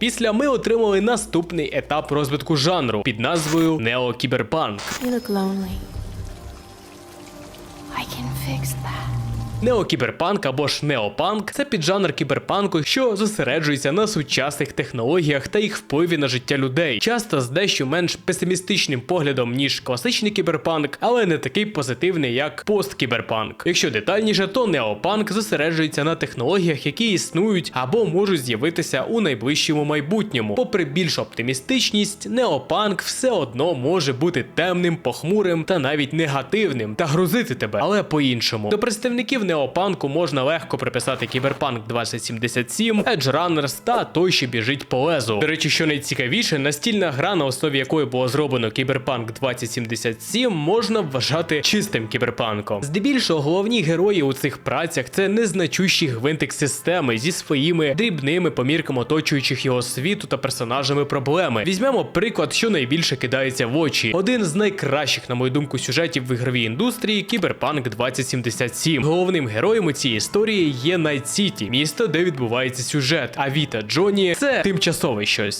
Після ми отримали наступний етап розвитку жанру під назвою неокіберпанк. I can fix that. Неокіберпанк або ж неопанк це піджанр кіберпанку, що зосереджується на сучасних технологіях та їх впливі на життя людей, часто з дещо менш песимістичним поглядом ніж класичний кіберпанк, але не такий позитивний, як посткіберпанк. Якщо детальніше, то неопанк зосереджується на технологіях, які існують або можуть з'явитися у найближчому майбутньому. Попри більш оптимістичність, неопанк все одно може бути темним, похмурим та навіть негативним та грузити тебе, але по-іншому. До представників неопанку можна легко приписати Кіберпанк 2077, Edge Runners та той, що біжить по лезу. До речі, що найцікавіше, настільна гра, на основі якої було зроблено Кіберпанк 2077, можна вважати чистим кіберпанком. Здебільшого головні герої у цих працях це незначущий гвинтик системи зі своїми дрібними помірками оточуючих його світу та персонажами проблеми. Візьмемо приклад, що найбільше кидається в очі. Один з найкращих, на мою думку, сюжетів в ігровій індустрії Кіберпанк 2077. Головним героєм у цій історії є Найт Сіті, місто, де відбувається сюжет. А Віта Джоні це тимчасове щось.